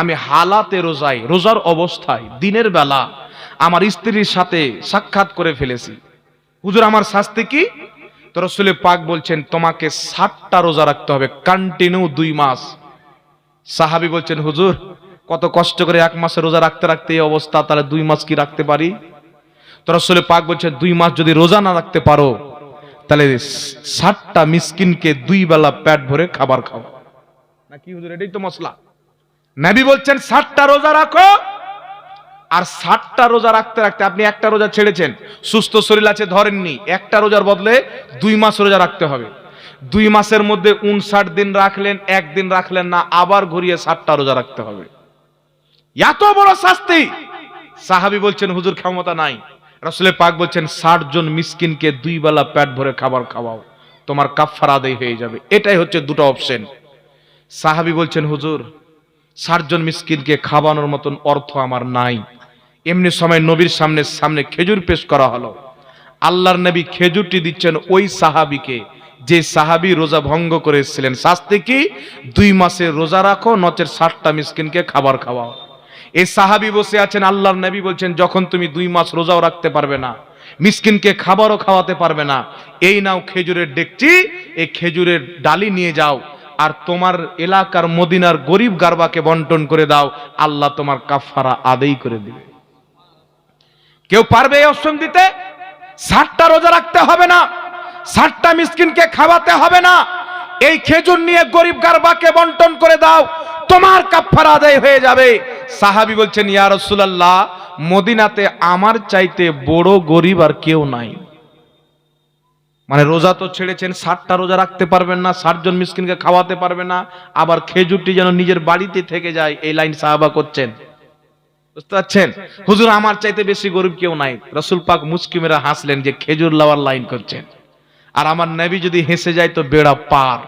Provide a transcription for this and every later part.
আমি হালাতে রোজাই রোজার অবস্থায়, দিনের বেলা আমার স্ত্রীর সাথে সাক্ষাৎ করে ফেলেছি। হুজুর, আমার শাস্তি কি? তো রসুলের পাক বলছেন, তোমাকে ষাটটা রোজা রাখতে হবে কন্টিনিউ দুই মাস। সাহাবি বলছেন, হুজুর, কত কষ্ট করে এক মাসে রোজা রাখতে রাখতে এই অবস্থা, তাহলে দুই মাস কি রাখতে পারি? তো রসুলের পাক বলছেন, দুই মাস যদি রোজা না রাখতে পারো, তাহলে ষাটটা মিসকিনকে দুই বেলা পেট ভরে খাবার খাও। না কি হুজুর, এটাই তো মশলা নবী বলছেন ষাটটা রোজা রাখো। আর ষাটটা রোজা রাখতে রাখতে আপনি একটা রোজা ছেড়েছেন। সুস্থ শরীর আছে, ধরেননি। একটা রোজার বদলে দুই মাস রোজা রাখতে হবে। দুই মাসের মধ্যে উনষাট দিন রাখলেন, একদিন রাখলেন না, আবার ঘুরিয়ে ষাটটা রোজা রাখতে হবে। এত বড় শাস্তি! সাহাবি বলছেন, হুজুর, ক্ষমতা নাই। রসুলের পাক বলছেন, ষাট জন মিসকিনকে দুই বেলা পেট ভরে খাবার খাওয়াও, তোমার কাফার আদায় হয়ে যাবে। এটাই হচ্ছে দুটো অপশন সাহাবি বলছেন, হুজুর ষাট জন মিসকিনকে খাওয়ানোর মতন অর্থ আমার নাই। এমনি সময় নবীর সামনে সামনে খেজুর পেশ করা হলো। আল্লাহর নবী খেজুরটি দিচ্ছেন ওই সাহাবিকে, যে সাহাবি রোজা ভঙ্গ করে এসেছিলেন শাস্তি কি? দুই মাসের রোজা রাখো, নচের ষাটটা মিসকিনকে খাবার খাওয়াও। এই সাহাবি বসে আছেন, আল্লাহর নবী বলছেন, যখন তুমি দুই মাস রোজাও রাখতে পারবে না, মিসকিনকে খাবারও খাওয়াতে পারবে না, এই নাও খেজুরের ডেকচি এই খেজুরের ডালি নিয়ে যাও। আর তোমার এলাকার মদিনার গরিব গারবাকে বন্টন করে দাও, আল্লাহ তোমার কাফারা আদেই করে দিবে। কেউ পারবে এই অপশন দিতে? ষাটটা রোজা রাখতে হবে না, ষাটটা মিসকিনকে খাওয়াতে হবে না। এই খেজুর নিয়ে গরিব গারবাকে বন্টন করে দাও, তোমার কাফার আদায় হয়ে যাবে। সাহাবি বলছেন, ইয়া মদিনাতে আমার চাইতে বড় গরিব আর কেউ নাই। মানে রোজা তো ছেড়েছেন, ষাটটা রোজা রাখতে পারবেন না ষাট জন মিসকিনকে খাওয়াতে পারবে না, আবার খেজুরটি যেন নিজের বাড়িতে থেকে যায়, এই লাইন সাহাবা করছেন। বুঝতে পারছেন? হুজুর, আমার চাইতে বেশি গরিব কেউ নাই। রসুল পাক মুসকিমেরা হাসলেন যে খেজুর লাওয়ার লাইন করছেন। আর আমার নবী যদি হেসে যায় তো বেড়া পার।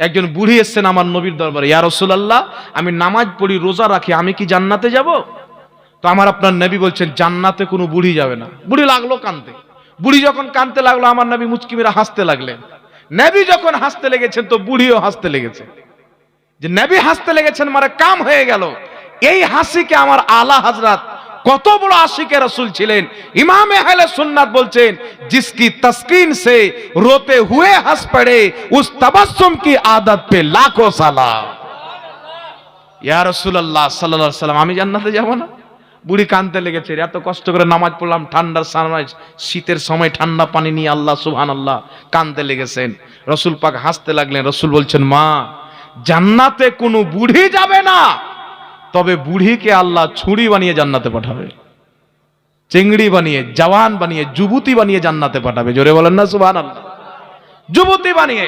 একজন বুড়ি এসছেন আমার নবীর দরবারে, ইয়া রসুলাল্লাহ, আমি নামাজ পড়ি, রোজা রাখি, আমি কি জান্নাতে যাব? তো আমার আপনার নবী বলছেন, জান্নাতে কোনো বুড়ি যাবে না। বুড়ি লাগল কানতে। বুড়ি যখন কানতে লাগলো আমার নবী মুচকিমেরা হাসতে লাগলেন নবী যখন হাসতে লেগেছেন তো বুড়িও হাসতে লেগেছে যে নবী হাসতে লেগেছেন মানে কাম হয়ে গেল এই হাসিকে আমার আলা হাজরাত কত বড় আশিকে রসুল ছিলেন ইমাম আহলে সুন্নাত বলছেন जिसकी तस्कीन से रोते हुए हंस पड़े उस तबस्सुम की आदत पे लाखों सलाम ইয়া রাসূলুল্লাহ সাল্লাল্লাহু আলাইহি সাল্লাম আমি জান্নাতে যাব না বুড়ি কানতে লেগেছে এত কষ্ট করে নামাজ পড়লাম, ঠান্ডার সময় শীতের সময় ঠান্ডা পানি নিয়ে আল্লাহ সুহান আল্লাহ কানতে লেগেছেন। রসুল পাক হাসতে লাগলেন, রসুল বলছেন, মা, জান্নাতে কোনো বুড়ি যাবে না, তবে বুড়িকে আল্লাহ ছুরি বানিয়ে জান্নাতে পাঠাবে, চিংড়ি বানিয়ে, জওয়ান বানিয়ে, যুবতী বানিয়ে জান্নাতে পাঠাবে। জোরে বলেন না সুবহান আল্লাহ যুবতী বানিয়ে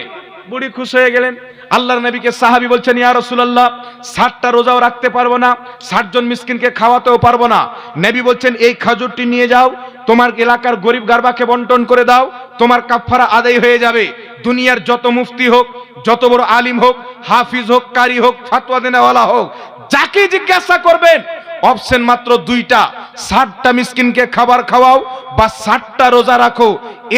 বুড়ি খুশ হয়ে গেলেন। আল্লাহর নবীকে সাহাবি বলছেন, ইয়া রাসূলুল্লাহ, ষাটটা রোজাও রাখতে পারব না, ষাট জন মিসকিনকে খাওয়াতেও পারব না। নবী বলছেন, এই খাজুরটি নিয়ে যাও, তোমার এলাকার গরিব গারবাকে বন্টন করে দাও, তোমার কাফফারা আদায় হয়ে যাবে। দুনিয়ার যত মুফতি হোক, যত বড় আলিম হোক, হাফিজ হোক, কারি হোক, ফাতোয়া দেনেওয়ালা হোক, যাকে জিজ্ঞাসা করবেন, অপশন মাত্র দুইটা ষাটটা মিসকিনকে খাবার খাওয়াও বা ষাটটা রোজা রাখো।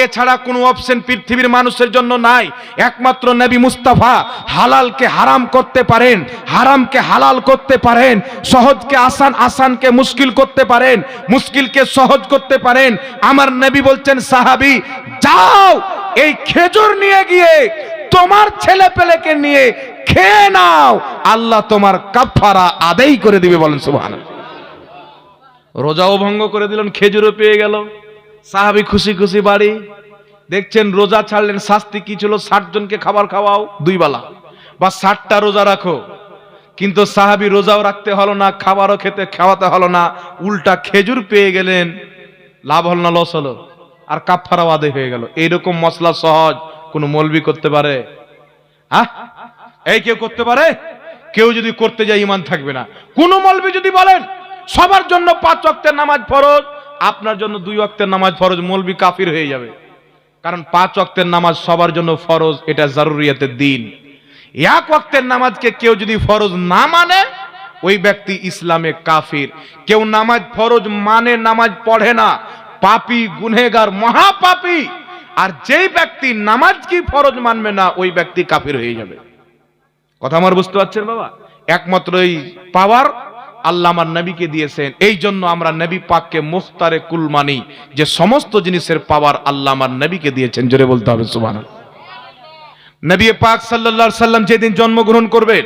এছাড়া কোনো অপশন পৃথিবীর মানুষের জন্য নাই। একমাত্র নবী মুস্তাফা হালালকে হারাম করতে পারেন, হারামকে হালাল করতে পারেন, সহজকে আসান আসানকে মুশকিল করতে পারেন, মুশকিলকে সহজ করতে পারেন। আমার নবী বলছেন, সাহাবি, যাও, এই খেজুর নিয়ে গিয়ে তোমার ছেলে পেলেকে নিয়ে খেয়ে নাও। আল্লাহ তোমার কাফারা আদায় করে দিবে বলেন সুবহান রোজাও ভঙ্গ করে দিলেন, খেজুরও পেয়ে গেল। সাহাবি খুশি খুশি বাড়ি। দেখছেন রোজা ছাড়লেন, শাস্তি কি ছিল? ষাট জনকে খাবার খাওয়াও, দুই বেলা। বা ষাটটা রোজা রাখো। কিন্তু সাহাবি রোজাও রাখতে হলো না, খাবারও খেতে, খাওয়াতে হলো না। উল্টা খেজুর পেয়ে গেলেন, লাভ হল না, লস হলো। আর কাফারাও আদায় হয়ে গেল। এইরকম মশলা সহজ কোন মলবি করতে পারে? এই কেউ করতে পারে? কেউ যদি করতে যায় ইমান থাকবে না। কোন মলবি যদি বলেন সবার জন্য পাঁচ ওয়াক্তের নামাজ ফরজ, আপনার জন্য দুই ওয়াক্তের নামাজ ফরজ, মলবি কাফির হয়ে যাবে। কারণ পাঁচ ওয়াক্তের নামাজ সবার জন্য ফরজ, এটা জারুরিয়াতের দিন। এক ওয়াক্তের নামাজকে কেউ যদি ফরজ না মানে ওই ব্যক্তি ইসলামে কাফির। কেউ নামাজ ফরজ মানে নামাজ পড়ে না। পাপি গুনেগার মহাপাপি। আর যেই ব্যক্তি নামাজ কি ফরজ মানবে না, ওই ব্যক্তি কাফির হয়ে যাবে। কথা আমার বুঝতে পারছেন বাবা? একমাত্র এই পাওয়ার আল্লাহ আমার নবীকে দিয়েছেন। এই জন্য আমরা নবী পাককে মুখতারে কুল মানি। যে সমস্ত জিনিসের পাওয়ার আল্লাহ আমার নবীকে দিয়েছেন। জোরে বলতে হবে সুবাহ নবী পাক সাল্লাল্লাহু সাল্লাম যেদিন জন্মগ্রহণ করবেন,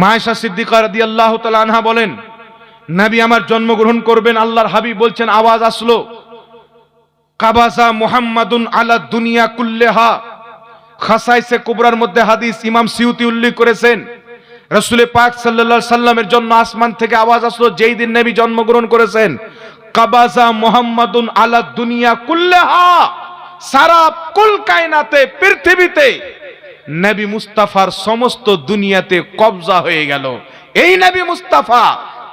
মায়েশা সিদ্দিকা রাদিয়াল্লাহু তাআলা আনহা বলেন, নবী আমার জন্মগ্রহণ করবেন, আল্লাহর হাবিব বলছেন, আওয়াজ আসলো কাবাসা মুহাম্মাদুন আলা দুনিয়া কুল্লেহা। খাসাইসে কুবরার মধ্যে হাদিস ইমাম সিউতি উল্লেখ করেছেন রসুলে পাক সাল্লাল্লাহু সাল্লামের জন্য আসমান থেকে আওয়াজ আসলো, যেই দিন নবী জন্মগ্রহণ করেছেন। কাবাজা মুহাম্মাদুন আলা দুনিয়া কুল্লেহা, সারা কুল কায়নাতে, পৃথিবীতে নবী মুস্তাফার সমস্ত দুনিয়াতে কবজা হয়ে গেল। এই নবী মুস্তাফা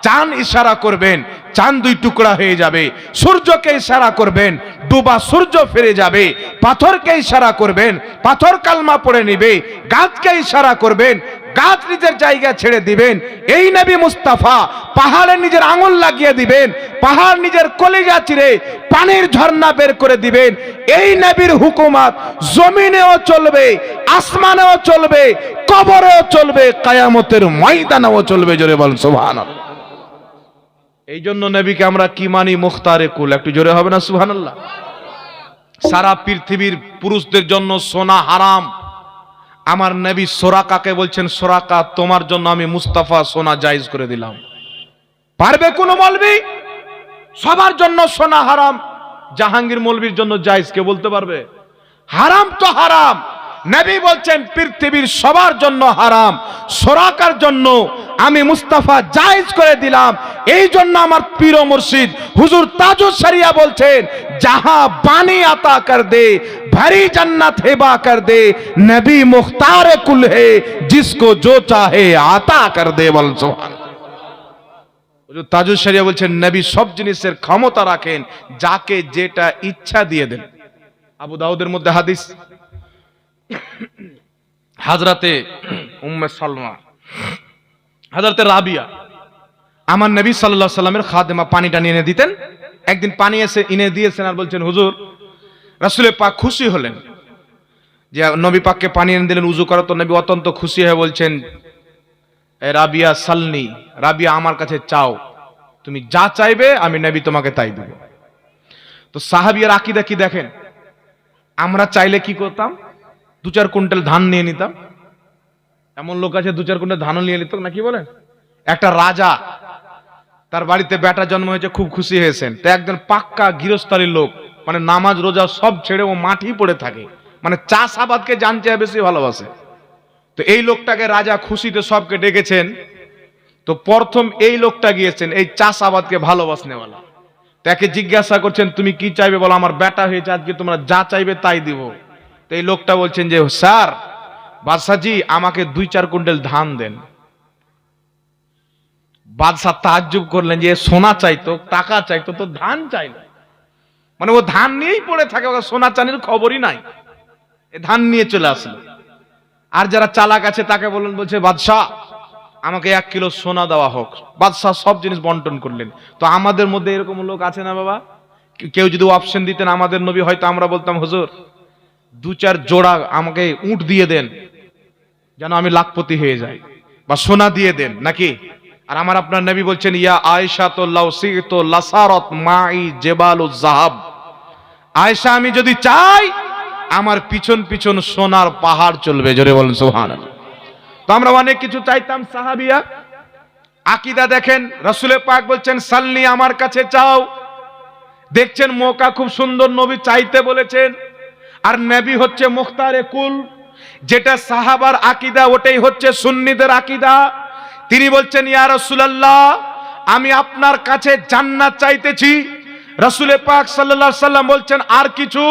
চান ইশারা করবেন চান দুই টুকরা হয়ে যাবে, সূর্যকে ইশারা করবেন, ডুবা সূর্য ফিরে যাবে, পাথরকে ইশারা করবেন, পাথর কালমা পড়ে নিবে, গাছকে ইশারা করবেন গাছ নিজের জায়গা ছেড়ে দিবেন। এই নবী মুস্তাফা পাহাড়ে নিজের আঙুল লাগিয়ে দিবেন, পাহাড় নিজের কলিজা চিরে পানির ঝর্ণা বের করে দিবেন। এই নবীর হুকুমাত জমিনেও চলবে, আসমানেও চলবে, কবরেও চলবে, কায়ামতের ময়দানেও চলবে, জোরে বল সুবহানাল্লাহ। এই জন্য নবীকে আমরা কি মানি? মুখতারে কুল। একটু জোরে হবে না সুবহানাল্লাহ? সারা পৃথিবীর পুরুষদের জন্য সোনা হারাম। আমার নবী সোরাকাকে বলছেন, সোরাকা, তোমার জন্য আমি মুস্তাফা সোনা জায়জ করে দিলাম। পারবে কোন মলবি? সবার জন্য সোনা হারাম। জাহাঙ্গীর মলবির জন্য জায়জ কে বলতে পারবে? হারাম তো হারাম। নবী বলছেন, পৃথিবীর সবার জন্য হারাম, সরাকার জন্য আমি মুস্তাফা জায়েজ করে দিলাম। এই জন্য আমার পীর মুর্শিদ হুজুর তাজু সারিয়া বলছেন, যাহা বাণী আতা কর দে, ভারি জান্নাত হেবা কর দে, নবী মুখতার কুল হে, জিসকো জো চাহে আতা কর দে বল সুবহান হুজুর সারিয়া বলছেন, নবী সব জিনিসের ক্ষমতা রাখেন, যাকে যেটা ইচ্ছা দিয়ে দেন। আবু দাউদের মধ্যে হাদিস হাজরাতে উম্মে সালমা, হাজরাতে রাবিয়া, আমার নবী সাল্লাল্লাহু সাল্লামের খাদেমা পানিটা নিয়ে এনে দিতেন। একদিন পানি এসে এনে দিয়েছেন আর বলছেন, হুজুর রাসূলের পাক খুশি হলেন। যে নবী পাককে পানি এনে দিলেন, উজু করা তো। নবী অত্যন্ত খুশি হয়ে বলছেন, "এ রাবিয়া সালনি, রাবিয়া আমার কাছে চাও। তুমি যা চাইবে, আমি নবী তোমাকে তাই দেব। তো সাহাবিয়ার আকিদা কি দেখেন? আমরা চাইলে কি করতাম? দু চার কুইন্টাল ধান নিয়ে নিতাম। এমন লোক আছে দু চার কুইন্টাল ধানও নিয়ে নিত, নাকি বলেন একটা রাজা, তার বাড়িতে বেটা জন্ম হয়েছে, খুব খুশি হয়েছেন। তো একজন পাক্কা গৃহস্থালীর লোক মানে নামাজ রোজা সব ছেড়ে ও মাটি পড়ে থাকে। মানে চাষ আবাদকে জানতে বেশি ভালোবাসে। তো এই লোকটাকে রাজা খুশিতে সবকে ডেকেছেন। তো প্রথম এই লোকটা গিয়েছেন, এই চাষ আবাদকে ভালোবাসনেওয়ালা তাকে জিজ্ঞাসা করছেন, তুমি কি চাইবে? বলো, আমার বেটা হয়েছে, আজকে তোমরা যা চাইবে তাই দিব। এই লোকটা বলছেন যে, স্যার বাদশাজি আমাকে দুই চার কুইন্টাল ধান দেন। বাদশাহ তাজ্জুব করলেন যে সোনা চাইতো, টাকা চাইতো, তো ধান চাই না। মানে ও ধান নিয়েই পড়ে থাকে সোনা চানির খবরই নাই। ধান নিয়ে চলে আসলো। আর যারা চালাক আছে, তাকে বললেন, বলছে, বাদশাহ, আমাকে এক কিলো সোনা দেওয়া হোক। বাদশাহ সব জিনিস বন্টন করলেন। তো আমাদের মধ্যে এরকম লোক আছে না বাবা? কেউ যদি অপশন দিতেন, আমাদের নবী হয়তো আমরা বলতাম, হুজুর দু চার জোড়া আমাকে উট দিয়ে দেন, যেন আমি লাখপতি হয়ে যাই, বা সোনা দিয়ে দেন, নাকি? আর আমার আপনার নবী বলছেন, ইয়া আয়েশা তো লাউসি তো লাসারত মাই জেবালু জাহাব। আয়েশা, আমি যদি চাই, আমার পিছন পিছন সোনার পাহাড় চলবে, জোরে বলেন সুবহানাল্লাহ। তো আমরা অনেক কিছু চাইতাম সাহাবিয়া আকিদা দেখেন, রসুলের পাক বলছেন সাল্লি আমার কাছে চাও। দেখছেন মৌকা খুব সুন্দর নবী চাইতে বলেছেন। আর নবী হচ্ছে মুখতারে কুল, যেটা সাহাবার আকিদা, ওটাই হচ্ছে সুন্নিদের আকিদা। তিনি বলছেন, ইয়া রাসূলুল্লাহ, আমি আপনার কাছে জান্নাত চাইতেছি। রাসূলে পাক সাল্লাল্লাহু সাল্লাম বলছেন, আর কিছু?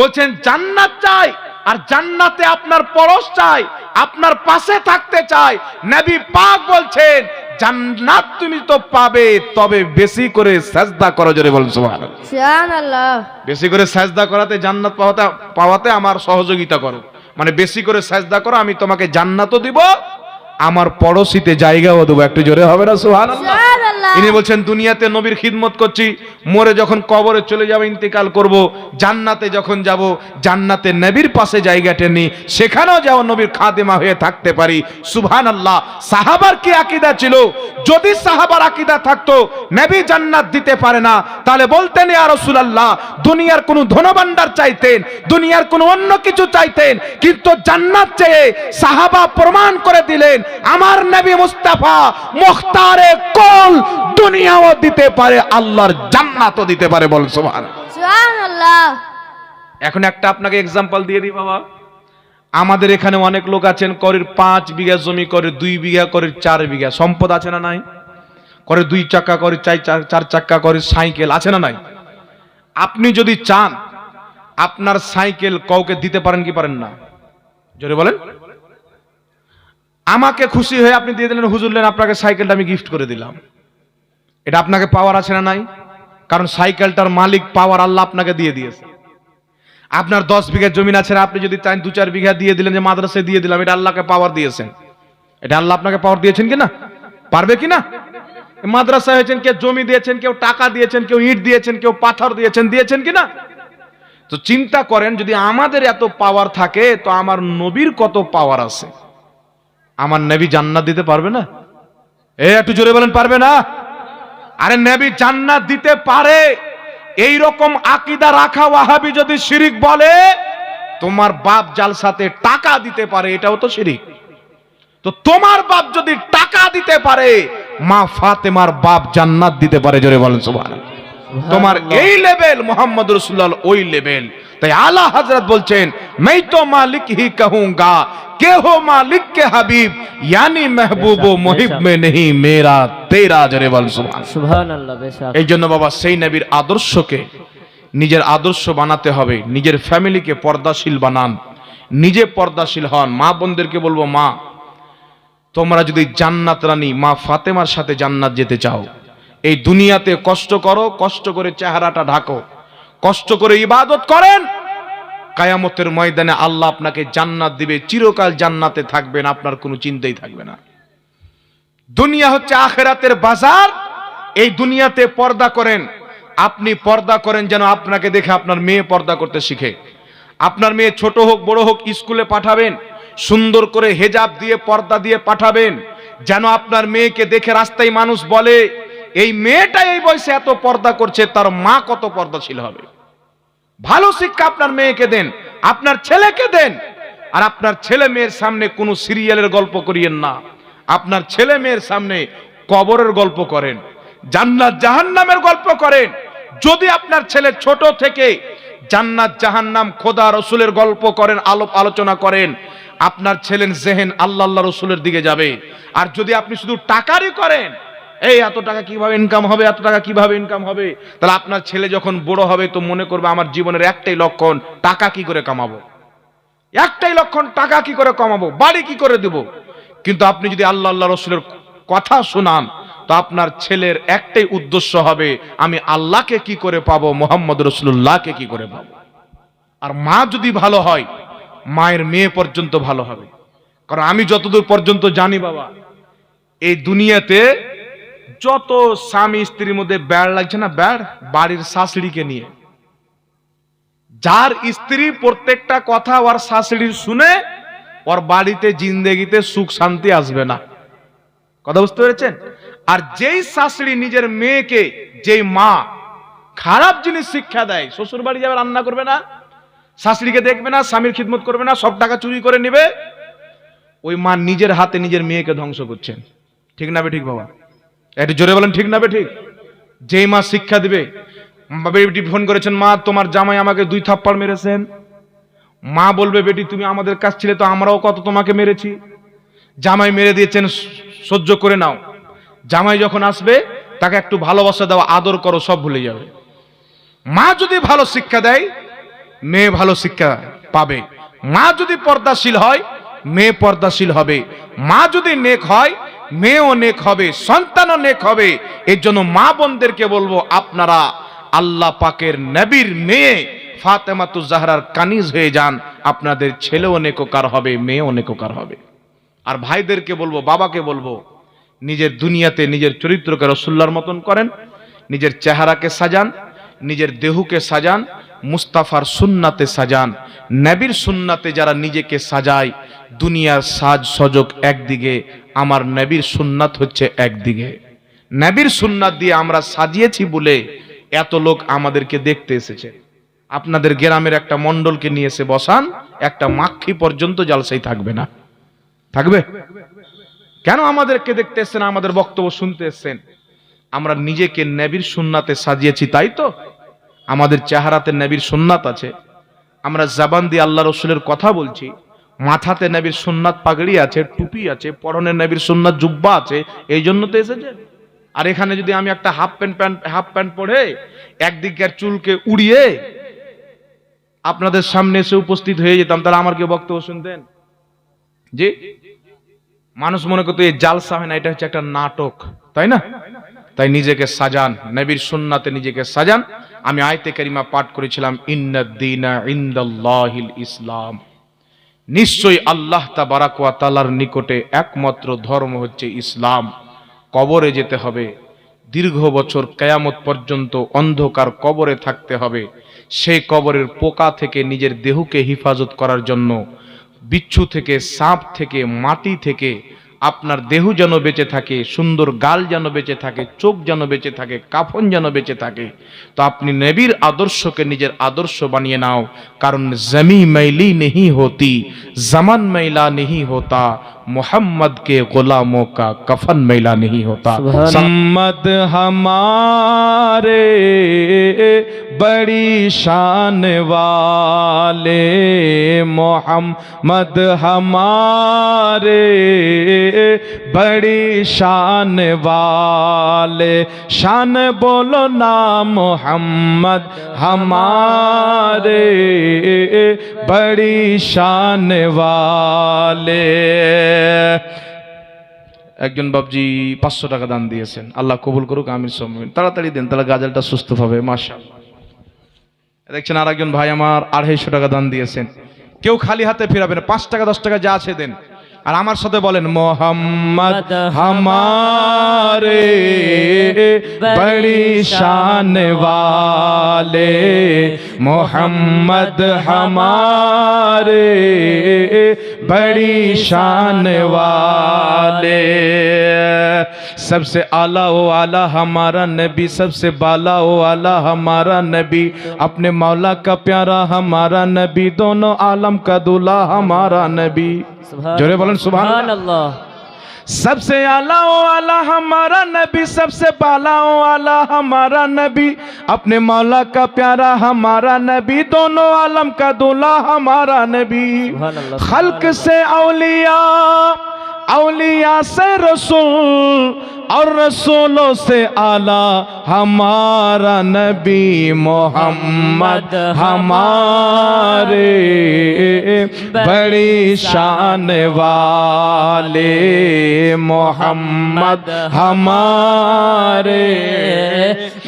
বলছেন, জান্নাত চাই, আর জান্নাতে আপনার পরশ চাই, আপনার পাশে থাকতে চাই। নবী পাক বলছেন জান্নাত তুমি তো পাবে তবে বেশি করে সাজদা করো জোরে বলুন সুবহানাল্লাহ। সুবহানাল্লাহ। বেশি করে সাজদা করাতে জান্নাত পাওয়াতে পাওয়াতে আমার সহযোগিতা করো। মানে বেশি করে সাজদা করো আমি তোমাকে জান্নাতও দিব আমার পড়োশিতে জায়গাও দেবো একটু জোরে হবে না? সুবহানাল্লাহ। ইনি বলছেন দুনিয়াতে নবীর খিদমত করছি মরে যখন কবরে চলে যাব ইন্তেকাল করব জান্নাতে যখন যাব জান্নাতে নবীর পাশে জায়গাটা নি সেখানেও যাও নবীর খাদেমা হয়ে থাকতে পারি। সুবহান আল্লাহ সাহাবার কি আকিদা ছিল? যদি সাহাবার আকিদা থাকতো নবী জান্নাত দিতে পারে না। তাহলে বলতেন ইয়া রাসূলুল্লাহ দুনিয়ার কোনো ধনভাণ্ডার চাইতেন দুনিয়ার কোনো অন্য কিছু চাইতেন কিন্তু জান্নাত চেয়ে সাহাবা প্রমাণ করে দিলেন আমার নবী মুস্তাফা মুখতারে কল দুনিয়াও দিতে পারে আল্লাহর জান্নাতও দিতে পারে বল সুবহান। সুবহানাল্লাহ। এখন একটা আপনাকে এক্সাম্পল দিয়ে দিই বাবা। আমাদের এখানে অনেক লোক আছেন করের পাঁচ বিঘা জমি করে দুই বিঘা করে চার বিঘা। সম্পদ আছে না নাই? করে দুই চাকা করে চার চার- চাক্কা করে সাইকেল আছে না নাই? আপনি যদি চান আপনার সাইকেল কাউকে দিতে পারেন কি পারেন না? জোরে বলেন। আমাকে খুশি হয়ে আপনি দিয়ে দিলেন হুজুরলেন আপনাকে সাইকেলটা আমি গিফট করে দিলাম। এটা আপনাকে পাওয়ার আছে না নাই? কারণ সাইকেলটার মালিক পাওয়ার আল্লাহ আপনাকে দিয়ে দিয়েছে। আপনার দশ বিঘা জমিন আছে আপনি যদি চান দু চার বিঘা দিয়ে দিলেন যে মাদ্রাসায় দিয়ে দিলাম, এটা আল্লাহকে পাওয়ার দিয়েছেন। এটা আল্লাহ আপনাকে পাওয়ার দিয়েছেন কিনা পারবে কিনা মাদ্রাসায় হয়েছেন, কেউ জমি দিয়েছেন, কেউ টাকা দিয়েছেন, কেউ ইট দিয়েছেন, কেউ পাথর দিয়েছেন দিয়েছেন কিনা তো চিন্তা করেন, যদি আমাদের এত পাওয়ার থাকে, তো আমার নবীর কত পাওয়ার আছে? আমার নবী জান্নাত দিতে পারবে না? এ একটু জোরে বলেন পারবে না? আরে নবী জান্নাত দিতে পারে। এই রকম আকিদা রাখা ওয়াহাবি যদি শিরিক বলে তোমার বাপ জালসাতে টাকা দিতে পারে এটাও তো শিরিক। তো তোমার বাপ যদি টাকা দিতে পারে মা ফাতেমার বাপ জান্নাত দিতে পারে জোরে বলেন সুবহানাল্লাহ। তোমার এই লেভেল মোহাম্মদ রসুল্লাহ ওই লেভেল তাই আলা হাজরত বলছেন মেই তো মালিক হি কাহুঙ্গা কেহ মালিক কে হাবিব ইয়ানি মেহবুব ও মে নেহি মেরা তেরা জরে বল এই জন্য বাবা সেই নবীর আদর্শকে নিজের আদর্শ বানাতে হবে নিজের ফ্যামিলিকে পর্দাশীল বানান নিজে পর্দাশীল হন। মা বোনদেরকে বলব মা তোমরা যদি জান্নাত রানী মা ফাতেমার সাথে জান্নাত যেতে চাও এই দুনিয়াতে কষ্ট করো কষ্ট করে চেহারাটা ঢাকো কষ্ট করে ইবাদত করেন কায়ামতের ময়দানে আল্লাহ আপনাকে জান্নাত দিবে, চিরকাল জান্নাতে থাকবেন, আপনার কোনো চিন্তাই থাকবে না। দুনিয়া হচ্ছে আখেরাতের বাজার, এই দুনিয়াতে পর্দা করেন, আপনি পর্দা করেন যেন আপনাকে দেখে আপনার মেয়ে পর্দা করতে শিখে। আপনার মেয়ে ছোট হোক, বড় হোক, স্কুলে পাঠাবেন, সুন্দর করে হেজাব দিয়ে, পর্দা দিয়ে পাঠাবেন, যেন আপনার মেয়েকে দেখে রাস্তায় মানুষ বলে, এই মেয়েটা এই বয়সে এত পর্দা করছে, তার মা কত পর্দাশীল হবে? ভালো শিক্ষা আপনার মেয়েকে দেন, আপনার ছেলেকে দেন, আর আপনার ছেলে মেয়ের সামনে কোনো সিরিয়ালের গল্প করিয়েন না। আপনার ছেলে মেয়ের সামনে কবরের গল্প করেন, জান্নাত জাহান্নামের গল্প করেন। যদি আপনার ছেলে ছোট থেকে জান্নাত জাহান্নাম খোদা রসুলের গল্প করেন আলোপ আলোচনা করেন, আপনার ছেলের জেহেন আল্লাহ আল্লাহ রসুলের দিকে যাবে। আর যদি আপনি শুধু টাকারই করেন এই এত টাকা কীভাবে ইনকাম হবে, এত টাকা কীভাবে ইনকাম হবে? তাহলে আপনার ছেলে যখন বড় হবে তো মনে করবে আমার জীবনের একটাই লক্ষণ, টাকা কি করে কামাবো? একটাই লক্ষণ, টাকা কি করে কমাবো? বাড়ি কি করে দেব? কিন্তু আপনি যদি আল্লাহ আল্লাহ রসুলের কথা শোনান, তো আপনার ছেলের একটাই উদ্দেশ্য হবে, আমি আল্লাহকে কি করে পাবো? মোহাম্মদ রসুল্লাহকে কি করে পাবো? আর মা যদি ভালো হয়, মায়ের মেয়ে পর্যন্ত ভালো হবে। কারণ আমি যতদূর পর্যন্ত জানি বাবা, এই দুনিয়াতে যত স্বামী স্ত্রীর মধ্যে ব্যাড় লাগছে না, ব্যাড়? বাড়ির শাশুড়িকে নিয়ে। যার স্ত্রী প্রত্যেকটা কথা ওর শাশুড়ির শুনে, ওর বাড়িতে জিন্দেগিতে সুখ শান্তি আসবে না। কথা বুঝতে পেরেছেন? আর যেই শাশুড়ি নিজের মেয়েকে, যেই মা খারাপ জিনিস শিক্ষা দেয় শ্বশুর বাড়ি যাবে, রান্না করবে না, শাশুড়িকে দেখবে না, স্বামীর খিদমত করবে না, সব টাকা চুরি করে নেবে, ওই মা নিজের হাতে নিজের মেয়েকে ধ্বংস করছেন। ঠিক না বে ঠিক, বাবা? একটু জোরে বলেন, ঠিক না বে, ঠিক? যেই মা শিক্ষা দিবে বেটি ফোন করেছেন, মা, তোমার জামাই আমাকে দুই থাপ্পড় মেরেছেন। মা বলবে, বেটি, তুমি আমাদের কাছ ছিলে, তো আমরাও কত তোমাকে মেরেছি। জামাই মেরে দিয়েছেন, সহ্য করে নাও। জামাই যখন আসবে, তাকে একটু ভালোবাসা দাও, আদর করো, সব ভুলে যাবে। মা যদি ভালো শিক্ষা দেয়, মেয়ে ভালো শিক্ষা পাবে। মা যদি পর্দাশীল হয়, মেয়ে পর্দাশীল হবে। মা যদি নেক হয় মেয়েও নেক হবে, সন্তানও নেক হবে। এর জন্য মা বোনদেরকে বলব, আপনারা আল্লাহ পাকের নবীর মেয়ে ফাতেমাতু জাহরার কানিজ হয়ে যান। আপনাদের ছেলেও নেককার হবে, মেয়েও নেককার হবে। আর ভাইদেরকে বলব, বাবাকে বলব, নিজের দুনিয়াতে নিজের চরিত্রকে রসুল্লার মতন করেন, নিজের চেহারাকে সাজান, নিজের দেহকে সাজান মুস্তাফার সুন্নাতে সাজান, নবীর সুন্নাতে যারা নিজেকে সাজায়, দুনিয়ার সাজ সজগ একদিকে, আমার নবীর সুন্নাত হচ্ছে একদিকে। নবীর সুন্নাত দিয়ে আমরা সাজিয়েছি বলে এত লোক আমাদেরকে দেখতে এসেছে। আপনাদের গ্রামের একটা মণ্ডলকে নিয়ে এসে বসান, একটা মাক্ষি পর্যন্ত জালসাই থাকবে না। থাকবে? কেন আমাদেরকে দেখতে এসছেন, আমাদের বক্তব্য শুনতে এসছেন? আমরা নিজেকে নবীর সুন্নাতে সাজিয়েছি, তাই তো? আমাদের চেহারাতে নবীর সুন্নাত আছে। আমরা জাবান দিয়ে আল্লাহ রসুলের কথা বলছি। মাথাতে নবীর সুন্নাত পাগড়ি আছে, টুপি আছে, পরনে নবীর সুন্নাত জুব্বা আছে, এই জন্য তো এসেছে। আর এখানে যদি আমি একটা half pant pant, half pant পরে একদিকের চুলকে উড়িয়ে আপনাদের সামনে এসে উপস্থিত হয়ে যেতাম, তাহলে আমার কেউ বক্তব্য শুনতেন? জি? মানুষ মনে করতো, এই জালসা হয় না, এটা হচ্ছে একটা নাটক। তাই না? তাই নিজেকে সাজান, নবীর সুন্নাতে নিজেকে সাজান। আমি আয়তে কারিমা পাঠ করেছিলাম ইসলাম। নিশ্চয়ই আল্লাহ তাবারাক ওয়া তাআলার নিকটে একমাত্র ধর্ম হচ্ছে ইসলাম। কবরে যেতে হবে, দীর্ঘ বছর কেয়ামত পর্যন্ত অন্ধকার কবরে থাকতে হবে সেই কবরের পোকা থেকে নিজের দেহকে হিফাজত করার জন্য, বিচ্ছু থেকে সাপ থেকে মাটি থেকে আপনার দেহ যেন বেঁচে থাকে সুন্দর গাল যেন বেঁচে থাকে চোখ যেন বেঁচে থাকে কাফন যেন বেঁচে থাকে তো আপনি নেবির আদর্শকে নিজের আদর্শ বানিয়ে নাও। কারণ জমি মাইলি নেহি হতি জামান মাইলা নেহি হতা মোহাম্মদ কে গোলামো কা কফন মাইলা নেহি হতা। সম্মদ হমারে बड़ी शान वाले मोहम्मद हमारे बड़ी शान वाले शान बोलो ना मोहम्मद हमारे बड़ी शान वाले একজন বাবজি পাঁচশো টাকা দান দিয়েছেন আল্লাহ কবুল করুক আমির সময় তাড়াতাড়ি দেন তাহলে গাজালটা সুস্থ পাবে মাসা দেখছেন আর একজন ভাই আমার আড়াইশো টাকা দান দিয়েছেন কেউ খালি হাতে ফিরাবেন পাঁচ টাকা দশ টাকা যা আছে দেন আর আমার সাথে বলেন মোহাম্মদ হামারে বড়ি শান वाले मोहम्मद हमारे बड़ी शान वाले سب سے اعلیٰ و اعلیٰ ہمارا نبی سب سے بالا و آلہ ہمارا نبی۔ اپنے مولا کا پیارا ہمارا نبی دونوں عالم کا دلہا ہمارا نبی۔ جورے بولن سبحان اللہ۔ سب سے اعلیٰ و اعلیٰ ہمارا نبی سب سے بالا و آلہ ہمارا نبی۔ اپنے مولا کا پیارا ہمارا نبی دونوں عالم کا دولا ہمارا نبی۔ خلق سے اولیاء اولیاء سے رسول اور رسولوں سے آلہ ہمارا نبی محمد ہمارے بڑی شان والے محمد ہمارے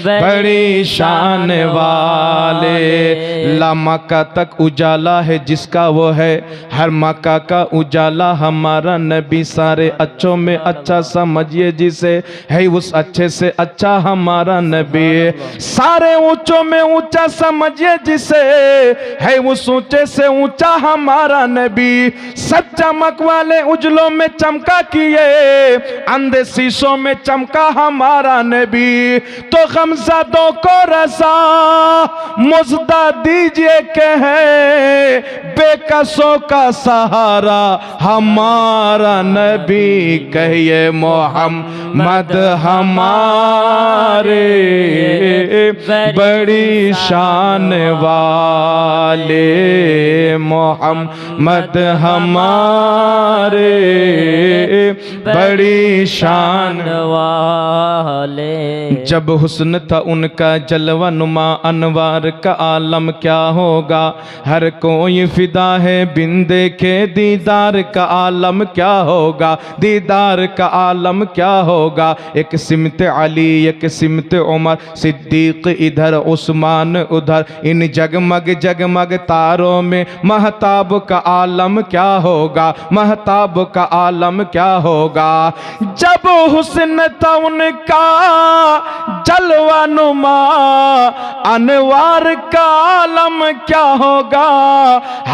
بڑی شان والے۔ لا مکہ تک اجالا ہے جس کا وہ ہے۔ ہر مکہ کا اجالا ہمارا نبی سارے اچھوں میں اچھا سمجھئے جسے ہی اس اچھے سے اچھا ہمارا نبی۔ سارے اونچوں میں اونچا سمجھئے جسے ہے۔ اس اونچے سے اونچا ہمارا نبی۔ سچا مک والے اجلوں میں چمکا کیے۔ اندے سیسوں میں چمکا ہمارا نبی۔ تو غم نامزدوں کو رسا مزدہ دیجیے کہ ہے بے قصوں کا سہارا ہمارا نبی کہیے محمد ہمارے بڑی شان والے محمد ہمارے بڑی شان والے۔ جب حسن تھا ان کا جلوہ نما انوار کا عالم کیا ہوگا ہر کوئی فدا ہے بن دیکھے دیدار کا عالم کیا ہوگا دیدار کا عالم کیا ہوگا ایک سمت علی ایک سمت عمر صدیق ادھر عثمان ادھر ان جگمگ جگمگ تاروں میں مہتاب کا عالم کیا ہوگا مہتاب کا عالم کیا ہوگا جب حسن تھا ان کا جلوہ ونما انوار کا عالم کیا ہوگا؟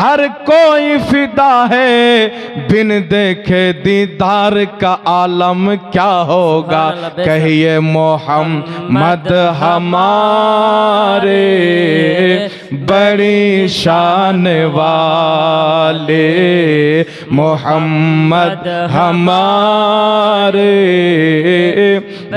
ہر کوئی فدا ہے بن دیکھے دیدار کا عالم کیا ہوگا؟ کہیے محمد ہمارے بڑی شان والے۔ محمد ہمارے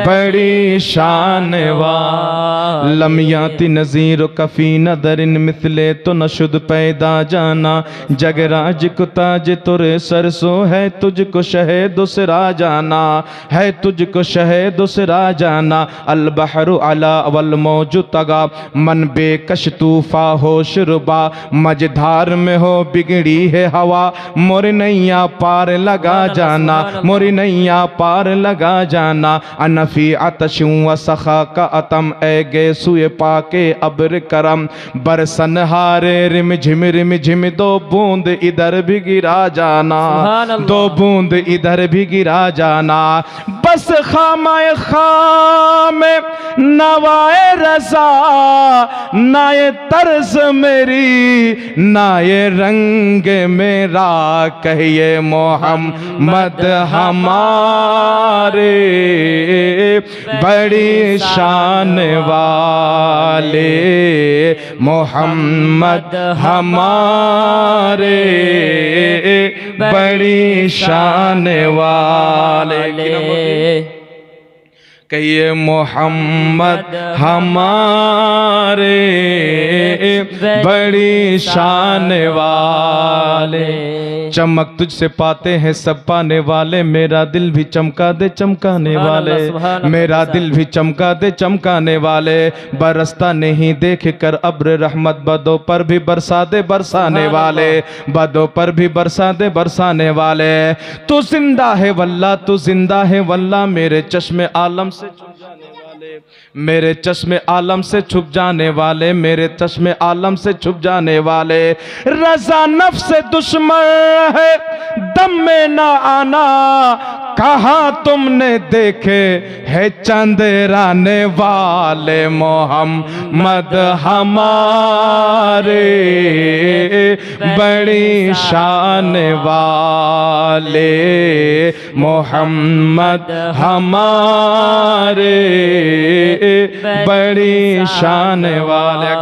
بڑی شان والے لم لمیاتی نظیر کفی نظر ان مثلے تو نشد پیدا جانا۔ جگ راج کو تاج تر سرسو ہے تجھ کو شہد سرا جانا۔ ہے تجھ کو شہد سرا جانا۔ البحر علا والموج تگا من بے کش توفا ہو شربا۔ مجدھار میں ہو بگڑی ہے ہوا۔ مور نیا پار لگا جانا۔ مور نیا پار لگا جانا۔ انفی عطش و سخا کا اتم اے گے سوئے پاکے ابر کرم۔ برسن ہارے رم جھم رم جھم دو بوند ادھر بھی گرا جانا۔ دو بوند ادھر بھی گرا جانا۔ بس خامہ خام نوائے رضا نائے طرز میری نائے رنگ میرا۔ کہیے محمد ہمارے بڑی شان شان والے محمد ہمارے بڑی شان والے کہ یہ محمد ہمارے بڑی شان والے چمک تجھ سے پاتے ہیں سب پانے والے میرا دل بھی چمکا دے چمکانے والے۔ میرا دل بھی چمکا دے چمکانے والے۔ برستا نہیں دیکھ کر ابر رحمت بدوں پر بھی برسا دے برسانے والے۔ بدوں پر بھی برسا دے برسانے والے۔ تو زندہ ہے واللہ تو زندہ ہے واللہ میرے چشم عالم سے چمکانے والے۔ میرے چشم عالم سے چھپ جانے والے، میرے چشم عالم سے چھپ جانے والے۔ رضا نفس دشمن ہے، دم میں نہ آنا۔ کہاں تم نے دیکھے ہے چند رانے والے محمد ہمارے بڑی شان والے محمد ہمارے بڑی شان والے۔